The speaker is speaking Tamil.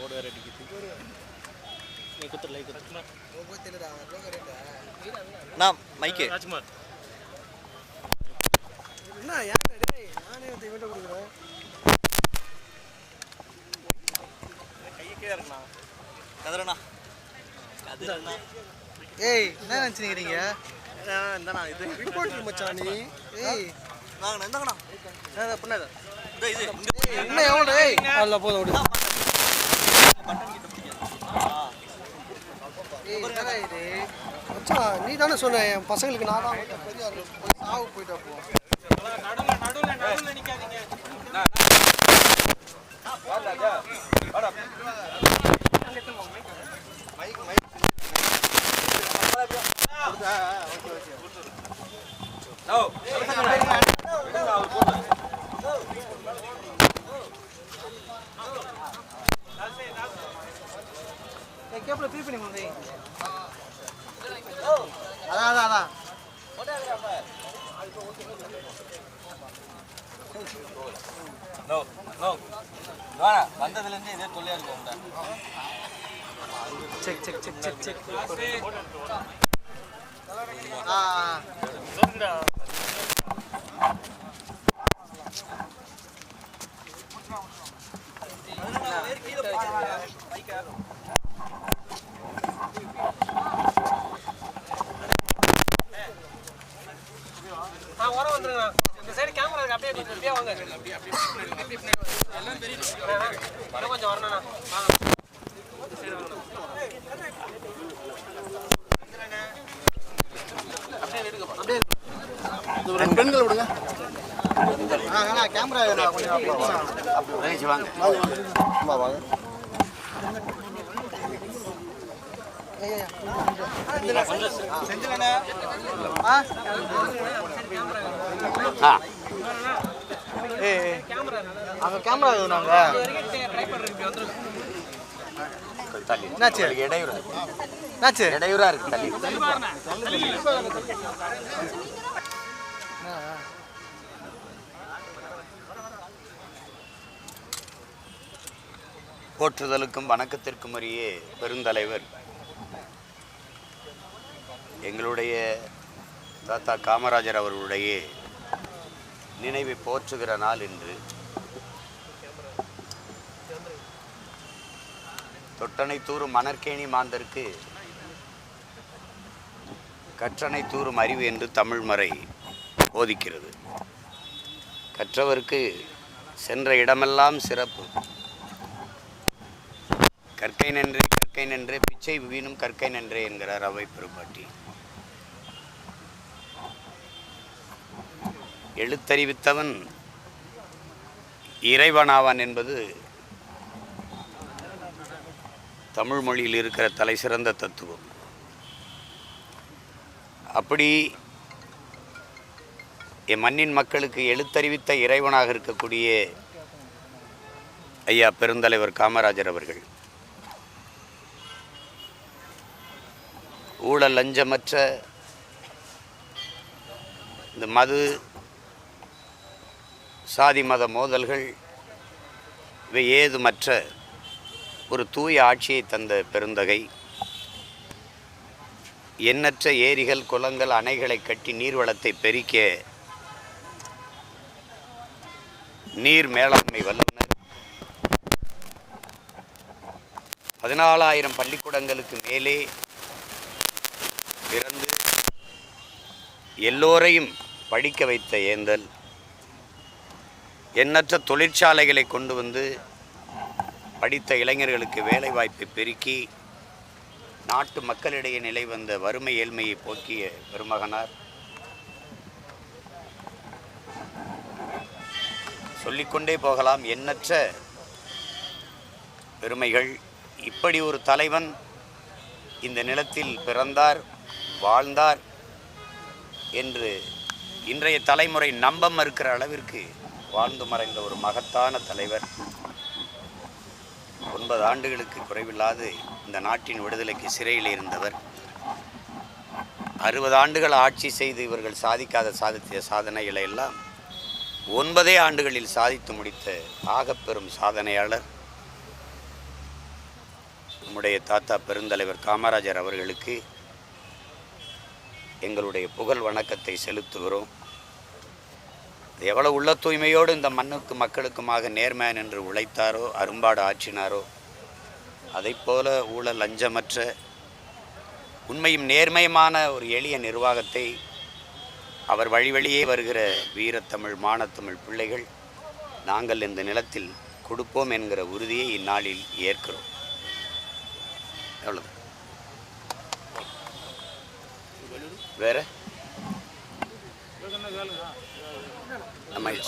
போடு வேறு அடிக்குது நீ குத்துரு லை குத்துரு நான் மைக்கு. ராஜ்குமார். என்ன ஏன் டேய் நானே வந்து இவன்ட்ட கொடுக்குறேன். கையே இருக்குண்ணா கதிரண்ணா. கதிரண்ணா. ஏய் என்ன நினச்சிக்கிறீங்க இந்தண்ணா இது. ரிப்போர்ட் மச்சான் நீ. ஏய். நாங்கண்ணா இந்தாங்கண்ணா. இது? இந்த இது. என்ன எவ்வளோ ஏய் அதில் போதும் விடு பட்டன் கிட்ட பிடிக்காது ஆ ஏய் என்னடா இது மச்சான் நீ தானே சொன்ன என் பசங்களுக்கு நான் தான் சாவு போயிட்டா போ கேப்ல ஃப்ரீ பண்ணி கொடுங்க அதான் அதான் அதான். நோ நோ வேணா வந்ததுலேருந்து இதே தொல்லையாக இருக்கும் check check check check check ஆ ஆ வர வந்துருங்க இந்த சைடு கேமரா இருக்கு அப்படியே கொஞ்சம் அப்படியே பெண்கள் விடுங்க கேமரா கொஞ்சம் வாங்க. வாங்க ஏய். அங்க கேமரா என்னாச்சு? உங்களுக்கு இடையூறு என்னாச்சு? இடையூறா இருக்கு தள்ளி. போற்றுதலுக்கும் வணக்கத்திற்கும் உரிய பெருந்தலைவர். எங்களுடைய தாத்தா காமராஜர் அவர்களுடைய நினைவை போற்றுகிற நாள் என்று தொட்டனை தூரும் மணற்கேணி மாந்தருக்கு கற்றனை தூரும் அறிவு என்று தமிழ் மறை போதிக்கிறது. கற்றவருக்கு சென்ற இடமெல்லாம் சிறப்பு. கற்கை நன்றே கற்கை நன்றே பிச்சை வீணும் கற்கை நன்றே என்கிறார் அவை பெருப்பாட்டி எழுத்தறிவித்தவன் இறைவனாவான் என்பது தமிழ் மொழியில் இருக்கிற தலை சிறந்த தத்துவம். அப்படி என் மண்ணின் மக்களுக்கு எழுத்தறிவித்த இறைவனாக இருக்கக்கூடிய ஐயா பெருந்தலைவர் காமராஜர் அவர்கள் ஊழல் லஞ்சமற்ற இந்த மது சாதி மத மோதல்கள் இவை ஏதுமற்ற ஒரு தூய ஆட்சியை தந்த பெருந்தகை. எண்ணற்ற ஏரிகள் குளங்கள் அணைகளை கட்டி நீர்வளத்தை பெருக்க நீர் மேலாண்மை வல்லுநர் பதினாலாயிரம் பள்ளிக்கூடங்களுக்கு மேலே பிறந்து எல்லோரையும் படிக்க வைத்த ஏந்தல். எண்ணற்ற தொழிற்சாலைகளை கொண்டு வந்து படித்த இளைஞர்களுக்கு வேலைவாய்ப்பை பெருக்கி நாட்டு மக்களிடையே நிலை வந்த வறுமை ஏழ்மையை போக்கிய பெருமகனார். சொல்லிக்கொண்டே போகலாம் எண்ணற்ற பெருமைகள். இப்படி ஒரு தலைவன் இந்த நிலத்தில் பிறந்தார் வாழ்ந்தார் என்று இன்றைய தலைமுறை நம்ப மறுக்கிற அளவிற்கு வாழ்ந்து மறைந்த ஒரு மகத்தான தலைவர். ஒன்பது ஆண்டுகளுக்கு குறைவில்லாது இந்த நாட்டின் விடுதலைக்கு சிறையில் இருந்தவர். அறுபது ஆண்டுகள் ஆட்சி செய்து இவர்கள் சாதிக்காத சாதித்த சாதனைகளை எல்லாம் ஒன்பதே ஆண்டுகளில் சாதித்து முடித்த ஆகப்பெரும் சாதனையாளர் நம்முடைய தாத்தா பெருந்தலைவர் காமராஜர் அவர்களுக்கு எங்களுடைய புகழ் வணக்கத்தை செலுத்துகிறோம். எவ்வளோ உள்ள தூய்மையோடு இந்த மண்ணுக்கு மக்களுக்குமாக நேர்மையான் என்று உழைத்தாரோ அரும்பாடு ஆற்றினாரோ அதைப் போல ஊழல் லஞ்சமற்ற உண்மையும் நேர்மையுமான ஒரு எளிய நிர்வாகத்தை அவர் வழி வழியே வருகிற வீரத்தமிழ் மானத்தமிழ் பிள்ளைகள் நாங்கள் இந்த நிலத்தில் கொடுப்போம் என்கிற உறுதியை இந்நாளில் ஏற்கிறோம். எவ்வளவு? வேறு? అమ్మాయి